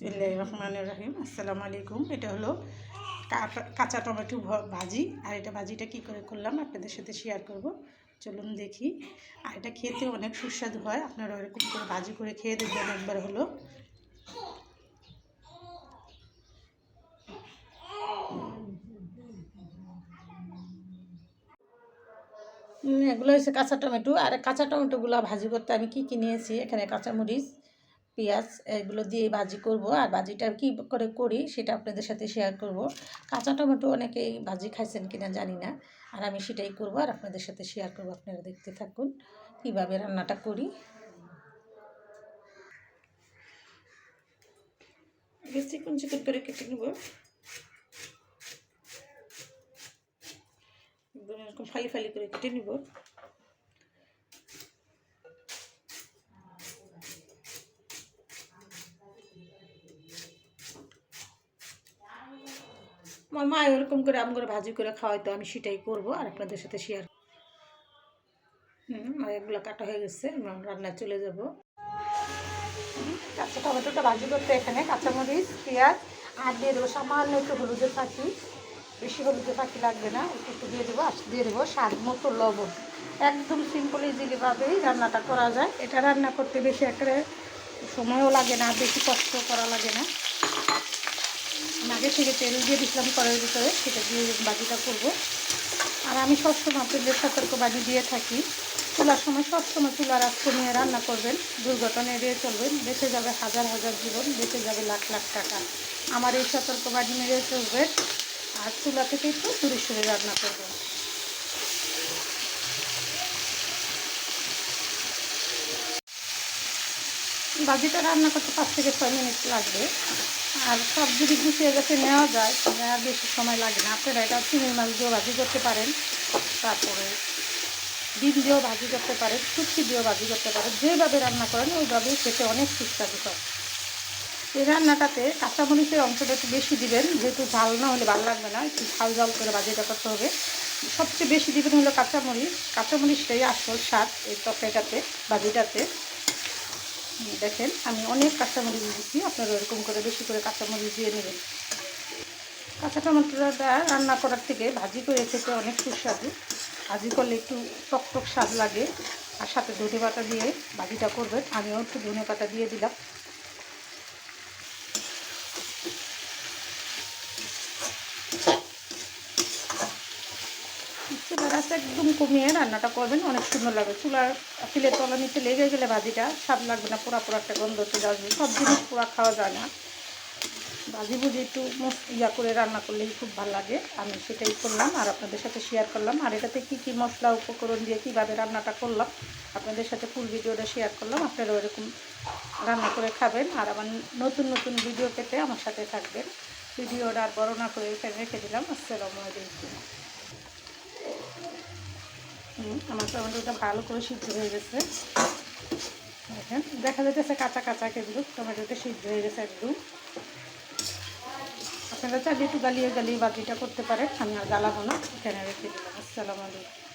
বিসমিল্লাহির রহমানির রহিম। আসসালামু আলাইকুম। এটা হলো কাঁচা টমেটো ভাজি। আর এটা ভাজিটা কি করে করলাম আপনাদের সাথে শেয়ার করব। চলুন দেখি। আর এটা খেতে অনেক সুস্বাদু হয়। আপনারা এরকম করে ভাজি করে খেয়ে দেখবেন একবার হলো। এগুলো হচ্ছে কাঁচা টমেটো। আর কাঁচা টমেটোগুলো ভাজি করতে আমি কি কি নিয়েছি? এখানে কাঁচামরিচ পেঁয়াজ এগুলো দিয়ে ভাজি করব। আর ভাজিটা কি করে করি সেটা আপনাদের সাথে শেয়ার করব। কাঁচা টমেটো অনেকেই ভাজি খাইছেন কিনা জানি না। আর আমি সেটাই করব আর আপনাদের সাথে শেয়ার করব। আপনারা দেখতে থাকুন কীভাবে রান্নাটা করি। চিকন চিকন করে কেটে নেব। একদম এরকম ফালি ফালি করে কেটে নিব। আমার মা এরকম করে আম করে ভাজি করে খাওয়াইতো, আমি সেটাই করব আর আপনাদের সাথে শেয়ার হুম আর এগুলো কাটা হয়ে গেছে আমি রান্নায় চলে যাব। কাঁচা টমেটোটা ভাজি করতে এখানে কাঁচামরিচ, পেঁয়াজ, আর দিয়ে দেবো সামান্য একটু হলুদের পাখি বেশি হলুদের পাখি লাগবে না, একটু একটু দিয়ে দেবো, আর দিয়ে দেবো স্বাদ মতো লবণ। একদম সিম্পল ইজিলিভাবেই রান্নাটা করা যায়। এটা রান্না করতে বেশি একটা সময়ও লাগে না, বেশি কষ্ট করা লাগে না। আগে থেকে তেল দিয়ে দিচ্ছিলাম কড়াইয়ের ভিতরে, সেটা দিয়ে বাজিটা করব। আর আমি সবসময় আপনাদের সতর্ক বাজি দিয়ে থাকি। চুলার সময় সবসময় চুলার আজ কমিয়ে রান্না করবেন। দুর্ঘটনা এড়িয়ে চলবেন। বেঁচে যাবে হাজার হাজার জীবন, বেঁচে যাবে লাখ লাখ টাকা। আমার এই সতর্ক বাজি মেরে চলবেন আর চুলা থেকে একটু দূরে সুরে রান্না করবেন ভাজিটা রান্না করতে পাঁচ থেকে ছয় মিনিট লাগবে। আর সব যদি গুছিয়ে যাতে নেওয়া যায় নেওয়ার বেশি সময় লাগে না। আপনারা এটা চিংড়ি মাছ দিয়েও ভাজি করতে পারেন, তারপরে ডিম দিয়েও ভাজি করতে পারেন, শুটকি দিয়েও ভাজি করতে পারেন, যেভাবে রান্না করেন, ওইভাবেই খেতে অনেক সুস্বাদু হয়। এই রান্নাটাতে কাঁচামরিচের অংশটা একটু বেশি দিবেন, যেহেতু ঝাল না হলে ভালো লাগবে না, একটু ঝাল ঝাল করে ভাজিটা করতে হবে। সবচেয়ে বেশি দিবেন হলো কাঁচামরিচ। কাঁচামরিচটাই আসল স্বাদ এই তরকারিটাতে, ভাজিটাতে। দেখেন, আমি অনেক কাঁচামরিচ দিচ্ছি আপনারা এরকম করে বেশি করে কাঁচামরিচ দিয়ে নেবেন। কাঁচা টমেটোটা রান্না করার থেকে ভাজি করে খেতে অনেক সুস্বাদু। ভাজি করলে একটু টক টক স্বাদ লাগে। আর সাথে ধনে পাতা দিয়ে ভাজিটা করবেন। আমিও একটু ধনে পাতা দিয়ে দিলাম। চুলার আঁচ একদম কমিয়ে রান্নাটা করবেন, অনেক সুন্দর লাগবে। চুলার তিলের তলা নিচে লেগে গেলে ভাজিটা স্বাদ লাগবে না, পোড়া পোড়া একটা গন্ধ চলে আসবে। সব জিনিস পোড়া খাওয়া যায় না। ভাজি ভুজি একটু ইয়া করে রান্না করলেই খুব ভালো লাগে। আমি সেটাই করলাম আর আপনাদের সাথে শেয়ার করলাম। আর এটাতে কী কী মশলা, উপকরণ দিয়ে কীভাবে রান্নাটা করলাম, আপনাদের সাথে ফুল ভিডিওটা শেয়ার করলাম। আপনারা ওরকম রান্না করে খাবেন। আর আমার নতুন নতুন ভিডিও পেতে আমার সাথে থাকবেন। ভিডিওটা আর বড় না করে এখানে রেখে দিলাম। আসসালামু আলাইকুম। আমার টমেটোটা ভালো করে সিদ্ধ হয়ে গেছে। দেখেন, দেখা যাইতেছে কাঁচা কাঁচা কিন্তু টমেটোটা সিদ্ধ হয়ে গেছে একদম। আপনারা চাইলে একটু গালিয়ে গালিয়ে বাজিটা করতে পারেন, আমি আর গালাবো না। এখানে রেখে দিলাম। আসসালামু আলাইকুম।